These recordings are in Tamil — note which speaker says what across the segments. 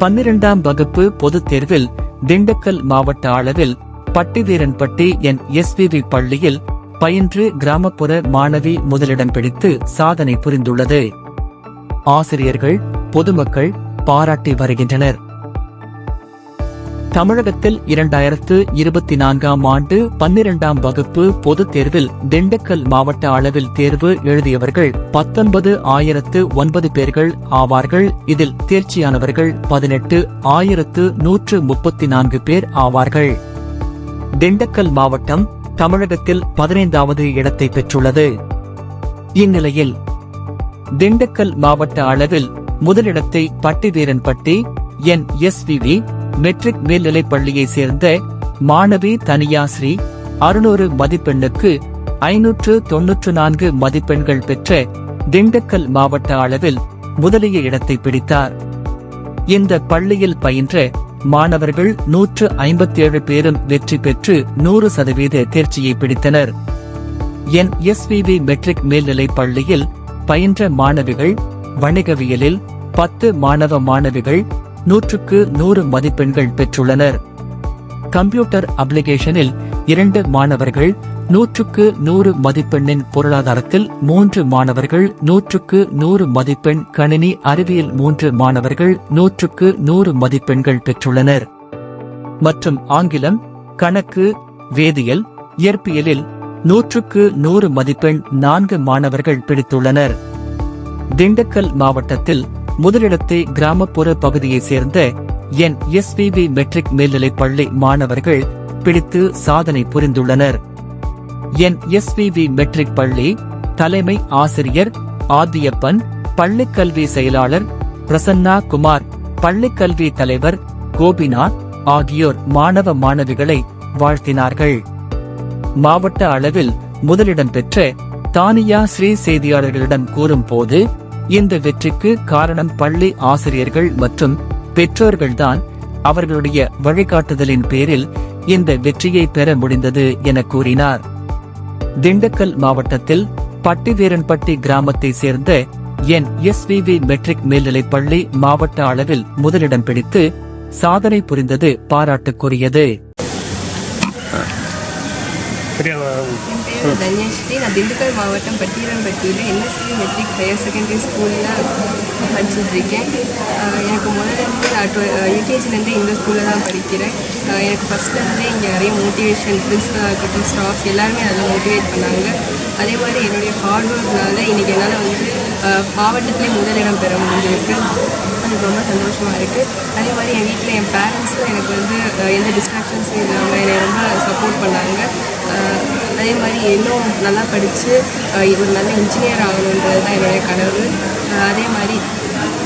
Speaker 1: பன்னிரெண்டாம் வகுப்பு பொதுத் தேர்வில் திண்டுக்கல் மாவட்ட அளவில் பட்டிவீரன்பட்டி என். எஸ்பிவி பள்ளியில் பயின்று கிராமப்புற மாணவி முதலிடம் பிடித்து சாதனை புரிந்துள்ளது. ஆசிரியர்கள் பொதுமக்கள் பாராட்டி வருகின்றனர். தமிழகத்தில் இரண்டாயிரத்து இருபத்தி நான்காம் ஆண்டு பன்னிரெண்டாம் வகுப்பு பொதுத் தேர்வில் திண்டுக்கல் மாவட்ட அளவில் தேர்வு எழுதியவர்கள் பத்தொன்பது ஆயிரத்து ஒன்பது பேர்கள் ஆவார்கள். இதில் தேர்ச்சியானவர்கள் பதினெட்டு ஆயிரத்து நூற்று முப்பத்தி நான்கு பேர் ஆவார்கள். திண்டுக்கல் மாவட்டம் தமிழகத்தில் பதினைந்தாவது இடத்தை பெற்றுள்ளது. இந்நிலையில் திண்டுக்கல் மாவட்ட அளவில் முதலிடத்தை பட்டிவீரன்பட்டி என். எஸ்விவி மெட்ரிக் மேல்நிலைப் பள்ளியை சேர்ந்த மாணவி தனியாஸ்ரீ அறுநூறு மதிப்பெண்ணுக்கு ஐநூற்று தொன்னூற்று நான்கு மதிப்பெண்கள் பெற்ற திண்டுக்கல் மாவட்ட அளவில் முதலிய இடத்தை பிடித்தார். இந்த பள்ளியில் பயின்ற மாணவர்கள் நூற்று ஐம்பத்தேழு பேரும் வெற்றி பெற்று நூறு சதவீத தேர்ச்சியை பிடித்தனர். என் எஸ்விவி மெட்ரிக் மேல்நிலைப் பள்ளியில் பயின்ற மாணவிகள் வணிகவியலில் பத்து மாணவ மாணவிகள் நூற்றுக்கு நூறு மதிப்பெண்கள் பெற்றுள்ளனர். கம்ப்யூட்டர் அப்ளிகேஷனில் இரண்டு மாணவர்கள் நூற்றுக்கு நூறு மதிப்பெண்ணின் பொருளாதாரத்தில் மூன்று மாணவர்கள் நூற்றுக்கு நூறு மதிப்பெண் கணினி அறிவியல் மூன்று மாணவர்கள் நூற்றுக்கு நூறு மதிப்பெண்கள் பெற்றுள்ளனர். மற்றும் ஆங்கிலம் கணக்கு வேதியியல் இயற்பியலில் நூற்றுக்கு நூறு மதிப்பெண் நான்கு மாணவர்கள் பிடித்துள்ளனர். திண்டுக்கல் மாவட்டத்தில் முதலிடத்தை கிராமப்புற பகுதியைச் சேர்ந்த என். எஸ்பிபி மெட்ரிக் மேல்நிலைப் பள்ளி மாணவர்கள் பிடித்து சாதனை புரிந்துள்ளனர். என். எஸ்பிபி மெட்ரிக் பள்ளி தலைமை ஆசிரியர் ஆதியப்பன் பள்ளிக் கல்வி செயலாளர் பிரசன்னா குமார் பள்ளிக் கல்வி தலைவர் கோபிநாத் ஆகியோர் மாணவ மாணவிகளை வாழ்த்தினார்கள். மாவட்ட அளவில் முதலிடம் பெற்ற தானியா ஸ்ரீ செய்தியாளர்களிடம் கூறும்போது இந்த வெற்றிக்கு காரணம் பள்ளி ஆசிரியர்கள் மற்றும் பெற்றோர்கள்தான். அவர்களுடைய வழிகாட்டுதலின் பேரில் இந்த வெற்றியை பெற முடிந்தது என கூறினார். திண்டுக்கல் மாவட்டத்தில் பட்டிவீரன்பட்டி கிராமத்தை சேர்ந்த N. S. V. V. Matric மேல்நிலைப் பள்ளி மாவட்ட அளவில் முதலிடம் பிடித்து சாதனை புரிந்தது பாராட்டுக்குரியது.
Speaker 2: தன்யஸ்ரீ. நான் திண்டுக்கல் மாவட்டம் பட்டியலம்பட்டியில் என்எஸ்பி மெட்ரிக் ஹையர் செகண்டரி ஸ்கூலில் படிச்சுட்ருக்கேன். எனக்கு முதலேருந்து நான் டுவெ யூகேஜிலேருந்து இந்த ஸ்கூலில் தான் படிக்கிறேன். எனக்கு ஃபஸ்ட்லேருந்தே இங்கே நிறைய மோட்டிவேஷன் பிரின்ஸ்பல் இருக்கட்டும் ஸ்டாஃப்ஸ் எல்லாருமே அதில் மோட்டிவேட் பண்ணாங்க. அதே மாதிரி என்னுடைய ஹார்ட் ஒர்க்னால இன்றைக்கி என்னால் வந்து மாவட்டத்திலே முதலிடம் பெற முடிஞ்சிருக்கு. எனக்கு ரொம்ப சந்தோஷமாக இருக்குது அதே மாதிரி என் வீட்டில் என் பேரண்ட்ஸும் எனக்கு வந்து எந்த டிஸ்ட்ராக்ஷன்ஸும் இல்லாமல் என்னை ரொம்ப சப்போர்ட் பண்ணாங்க. அதே மாதிரி இன்னும் நல்லா படித்து ஒரு நல்ல இன்ஜினியர் ஆகணுன்றது தான் என்னுடைய கனவு. அதே மாதிரி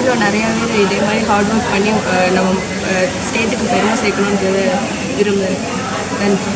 Speaker 2: இன்னும் நிறையா பேர் இதே மாதிரி ஹார்ட் ஒர்க் பண்ணி நம்ம ஸ்டேட்டுக்கு பெருமை சேர்க்கணுன்றது விரும்புகிறேன் நன்றி.